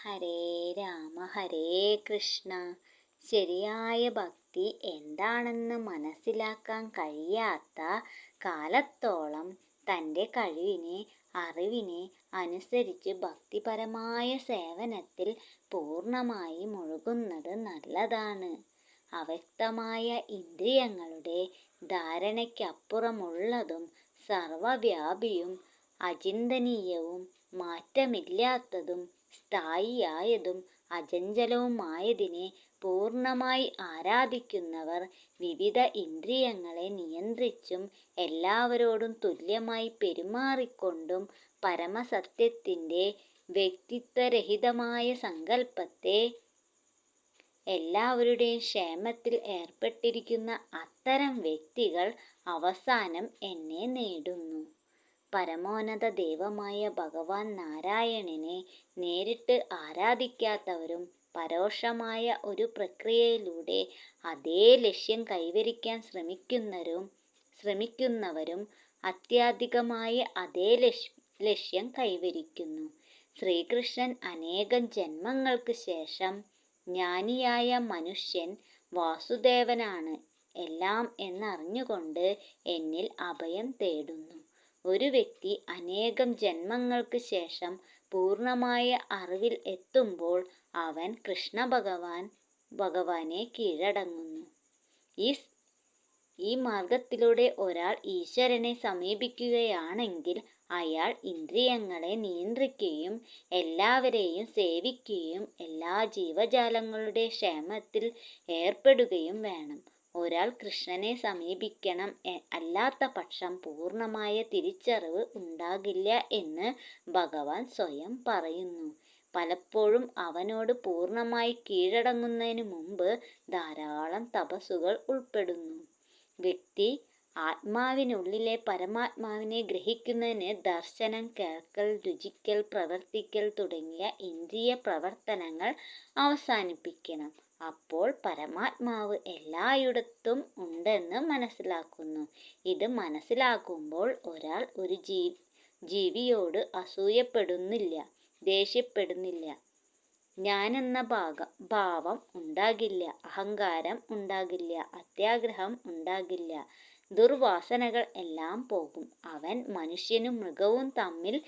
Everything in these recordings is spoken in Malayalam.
ഹരേ രാമ ഹരേ കൃഷ്ണ. ശരിയായ ഭക്തി എന്താണെന്ന് മനസ്സിലാക്കാൻ കഴിയാത്ത കാലത്തോളം തന്റെ കഴിവിനെ അറിവിനെ അനുസരിച്ച് ഭക്തിപരമായ സേവനത്തിൽ പൂർണമായി മുഴുകുന്നത് നല്ലതാണ്. അവ്യക്തമായ ഇന്ദ്രിയങ്ങളുടെ ധാരണയ്ക്കപ്പുറമുള്ളതും സർവവ്യാപിയും അചിന്തനീയവും മാറ്റമില്ലാത്തതും സ്ഥായിയായതും അചഞ്ചലവുമായതിനെ പൂർണമായി ആരാധിക്കുന്നവർ വിവിധ ഇന്ദ്രിയങ്ങളെ നിയന്ത്രിച്ചും എല്ലാവരോടും തുല്യമായി പെരുമാറിക്കൊണ്ടും പരമസത്യത്തിന്റെ വ്യക്തിത്വരഹിതമായ സങ്കല്പത്തെ എല്ലാവരുടെയും ക്ഷേമത്തിൽ ഏർപ്പെട്ടിരിക്കുന്ന അത്തരം വ്യക്തികൾ അവസാനം എന്നെ നേടുന്നു. പരമോന്നത ദൈവമായ ഭഗവാൻ നാരായണനെ നേരിട്ട് ആരാധിക്കാത്തവരും പരോക്ഷമായ ഒരു പ്രക്രിയയിലൂടെ അതേ ലക്ഷ്യം കൈവരിക്കാൻ ശ്രമിക്കുന്നവരും ശ്രമിക്കുന്നവരും അത്യാധികമായ അതേ ലക്ഷ്യം കൈവരിക്കുന്നു. ശ്രീകൃഷ്ണൻ അനേകം ജന്മങ്ങൾക്ക് ശേഷം ജ്ഞാനിയായ മനുഷ്യൻ വാസുദേവനാണ്. എല്ലാം എന്നറിഞ്ഞുകൊണ്ട് എന്നിൽ അഭയം തേടുന്നു. ഒരു വ്യക്തി അനേകം ജന്മങ്ങൾക്ക് ശേഷം പൂർണമായ അറിവിൽ എത്തുമ്പോൾ അവൻ കൃഷ്ണ ഭഗവാൻ ഭഗവാനെ കീഴടങ്ങുന്നു. ഈ ഈ മാർഗത്തിലൂടെ ഒരാൾ ഈശ്വരനെ സമീപിക്കുകയാണെങ്കിൽ അയാൾ ഇന്ദ്രിയങ്ങളെ നിയന്ത്രിക്കുകയും എല്ലാവരെയും സേവിക്കുകയും എല്ലാ ജീവജാലങ്ങളുടെ ക്ഷേമത്തിൽ ഏർപ്പെടുകയും വേണം. ഒരാൾ കൃഷ്ണനെ സമീപിക്കണം അല്ലാത്ത പക്ഷം പൂർണമായ തിരിച്ചറിവ് ഉണ്ടാകില്ല എന്ന് ഭഗവാൻ സ്വയം പറയുന്നു. പലപ്പോഴും അവനോട് പൂർണമായി കീഴടങ്ങുന്നതിന് മുമ്പ് ധാരാളം തപസ്സുകൾ ഉൾപ്പെടുന്നു. വ്യക്തി ആത്മാവിനുള്ളിലെ പരമാത്മാവിനെ ഗ്രഹിക്കുന്നതിന് ദർശനം കേൾക്കൽ രുചിക്കൽ പ്രവർത്തിക്കൽ തുടങ്ങിയ ഇന്ദ്രിയ പ്രവർത്തനങ്ങൾ അവസാനിപ്പിക്കണം. അപ്പോൾ പരമാത്മാവ് എല്ലായിടത്തും ഉണ്ടെന്ന് മനസ്സിലാക്കുന്നു. ഇത് മനസ്സിലാക്കുമ്പോൾ ഒരാൾ ഒരു ജീ ജീവിയോട് അസൂയപ്പെടുന്നില്ല ദേഷ്യപ്പെടുന്നില്ല. ഞാനെന്ന ഭാഗം ഭാവം ഉണ്ടാകില്ല അഹങ്കാരം ഉണ്ടാകില്ല അത്യാഗ്രഹം ഉണ്ടാകില്ല. ദുർവാസനകൾ എല്ലാം പോകും. അവൻ മനുഷ്യനും മൃഗവും തമ്മിൽ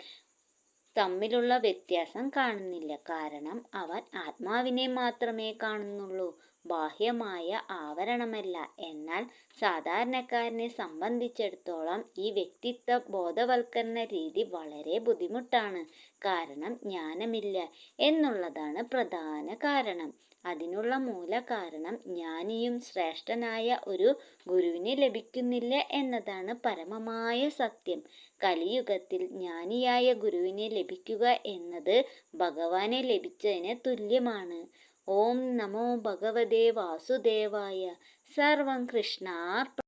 തമ്മിലുള്ള വ്യത്യാസം കാണുന്നില്ല. കാരണം അവൻ ആത്മാവിനെ മാത്രമേ കാണുന്നുള്ളൂ. ബാഹ്യമായ ആവരണമല്ല. എന്നാൽ സാധാരണക്കാരനെ സംബന്ധിച്ചിടത്തോളം ഈ വ്യക്തിത്വ ബോധവൽക്കരണ രീതി വളരെ ബുദ്ധിമുട്ടാണ്. കാരണം ജ്ഞാനമില്ല എന്നുള്ളതാണ് പ്രധാന കാരണം. അതിനുള്ള മൂല കാരണം ജ്ഞാനിയും ശ്രേഷ്ഠനായ ഒരു ഗുരുവിനെ ലഭിക്കുന്നില്ല എന്നതാണ് പരമമായ സത്യം. കലിയുഗത്തിൽ ജ്ഞാനിയായ ഗുരുവിനെ ലഭിക്കുക എന്നത് ഭഗവാനെ ലഭിച്ചതിന് തുല്യമാണ്. ॐ नमो भगवते वासुदेवाय. सर्वं कृष्णार्प